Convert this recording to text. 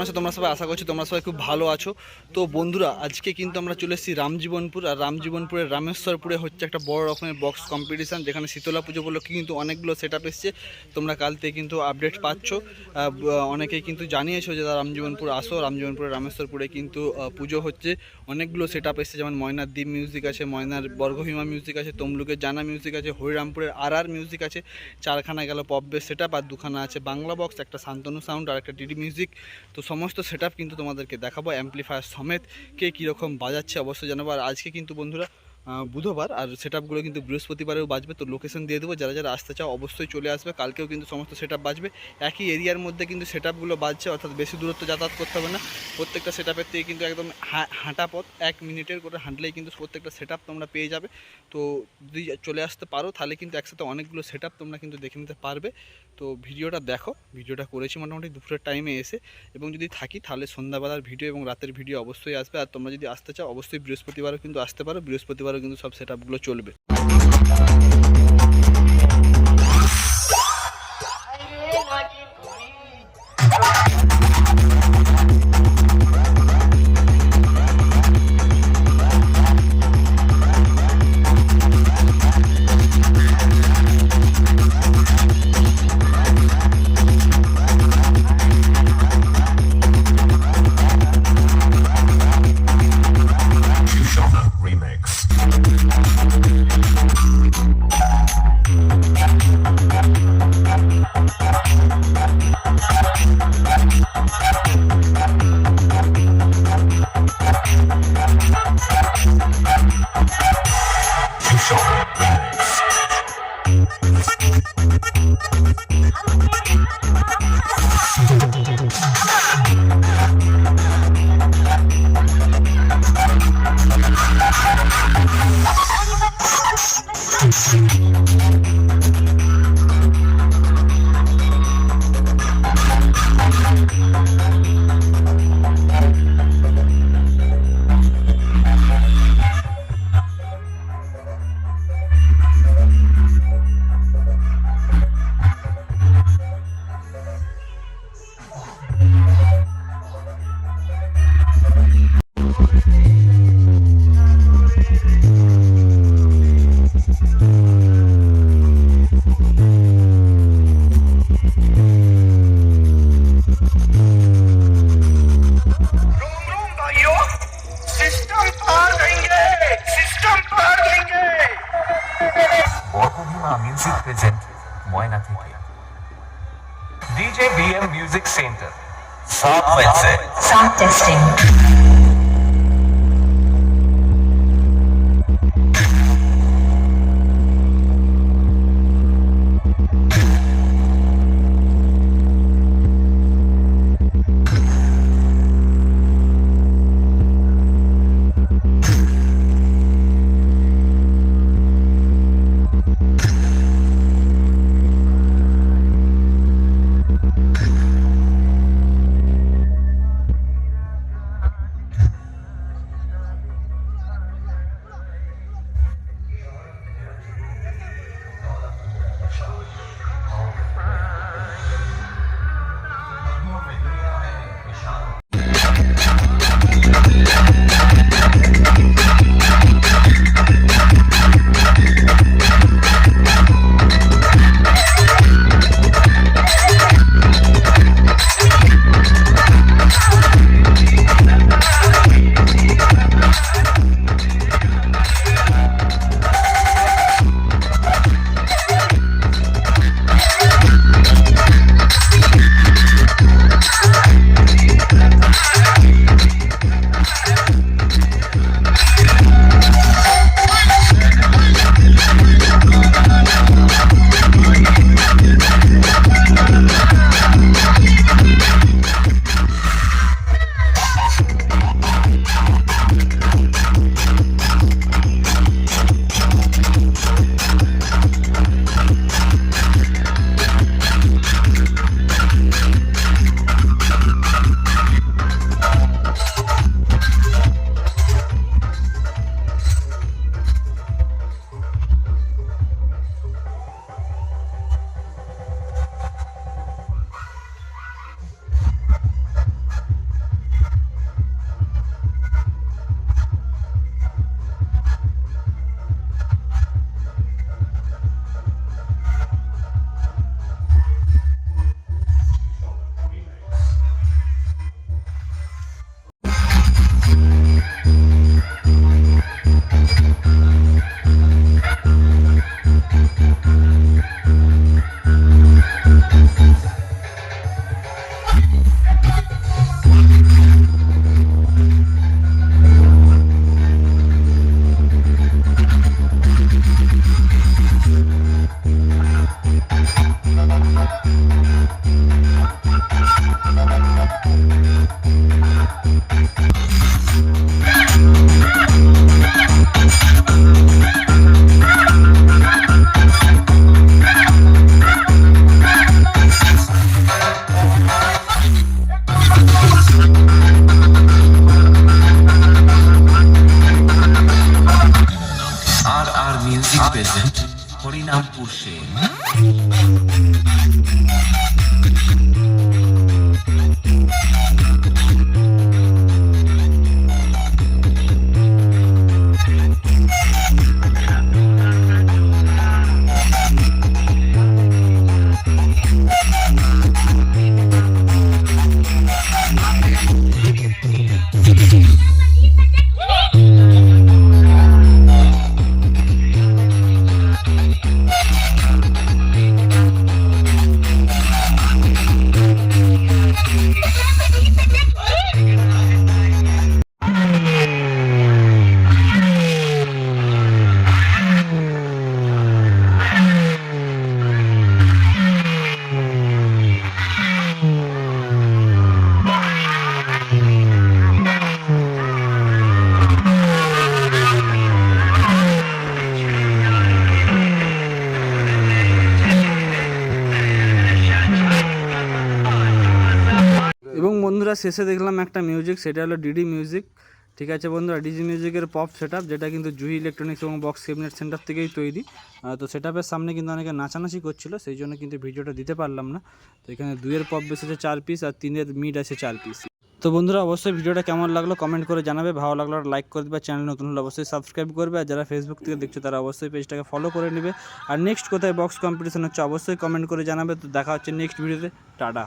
কেমন আছো? তোমরা সবাই আশা করছি তোমরা সবাই খুব ভালো আছো। তো বন্ধুরা, আজকে কিন্তু আমরা চলে এসেছি রামজীবনপুর, আর রামজীবনপুরের রামেশ্বরপুরে হচ্ছে একটা বড় রকমের বক্স কম্পিটিশান যেখানে শীতলা পুজো উপলক্ষে কিন্তু অনেকগুলো সেট আপ এসছে। তোমরা কাল থেকে কিন্তু আপডেট পাচ্ছ। অনেকেই কিন্তু জানিয়েছো যে রামজীবনপুর আসো রামজীবনপুরে রামেশ্বরপুরে কিন্তু পুজো হচ্ছে। অনেকগুলো সেট আপ এসছে, যেমন ময়নার দ্বীপ মিউজিক আছে, ময়নার বর্গভীমা মিউজিক আছে, তমলুকের জানা মিউজিক আছে, হরিরামপুরের আর আর মিউজিক আছে, চারখানা গেল পপ বেস সেট আপ আর দুখানা আছে বাংলা বক্স একটা শান্তনু সাউন্ড আর একটা ডিডি মিউজিক তো সমস্ত সেট কিন্তু তোমাদেরকে দেখাবো অ্যাম্পলিফায়ার সমেত কে কীরকম বাজাচ্ছে অবশ্যই জানাব। আর আজকে কিন্তু বন্ধুরা বুধবার আর সেট আপগুলো কিন্তু বৃহস্পতিবারেও বাজবে। তো লোকেশন দিয়ে দেবো, যারা যারা আসতে চাও অবশ্যই চলে আসবে। কালকেও কিন্তু সমস্ত সেট আপ বাজবে। একই এরিয়ার মধ্যে কিন্তু সেট আপগুলো বাজছে, অর্থাৎ বেশি দূরত্ব যাতায়াত করতে হবে না। প্রত্যেকটা সেট আপের থেকে কিন্তু একদম হাঁটা পথ, এক মিনিটের করে হাঁটলেই কিন্তু প্রত্যেকটা সেট আপ তোমরা পেয়ে যাবে। তো যদি চলে আসতে পারো, তাহলে কিন্তু একসাথে অনেকগুলো সেট আপ তোমরা কিন্তু দেখে নিতে পারবে। তো ভিডিওটা দেখো, ভিডিওটা করেছি মোটামুটি দুপুরের টাইমে এসে। এবং যদি থাকি, তাহলে সন্ধ্যাবেলার ভিডিও এবং রাতের ভিডিও অবশ্যই আসবে। আর তোমরা যদি আসতে চাও, অবশ্যই বৃহস্পতিবারও কিন্তু আসতে পারো। বৃহস্পতিবারও কিন্তু সব সেট চলবে। ময়না থেকে ডিজে বিএম মিউজিক সেন্টার সাত হয়েছে Sound প্রেজেন্ট হরিনামপুর সেন বন্ধুরা শেষে দেখলাম একটা মিউজিক সেটা হলো ডিডি মিউজিক ঠিক আছে বন্ধুরা ডিজি মিউজিকের পপ সেট যেটা কিন্তু জুহি ইলেকট্রনিক্স এবং বক্স ক্যাবিনেট সেন্টার থেকেই তৈরি। তো সেট সামনে কিন্তু অনেকে নাচানাচি করছিল, সেই জন্য কিন্তু ভিডিওটা দিতে পারলাম না। তো এখানে দুইয়ের পপ বেস আছে চার পিস আর তিনের মিড আছে চার পিস তো বন্ধুরা, অবশ্যই ভিডিওটা কেমন লাগল কমেন্ট করে জানাবে। ভালো লাগল লাইক করে দেবে চ্যানেল নতুন হলে অবশ্যই সাবস্ক্রাইব করবে। আর যারা ফেসবুক থেকে দেখছ, তারা অবশ্যই পেজটাকে ফলো করে নেবে। আর নেক্সট কোথায় বক্স কম্পিটিশন হচ্ছে, অবশ্যই কমেন্ট করে জানাবে। তো দেখা হচ্ছে নেক্সট ভিডিওতে টাটা।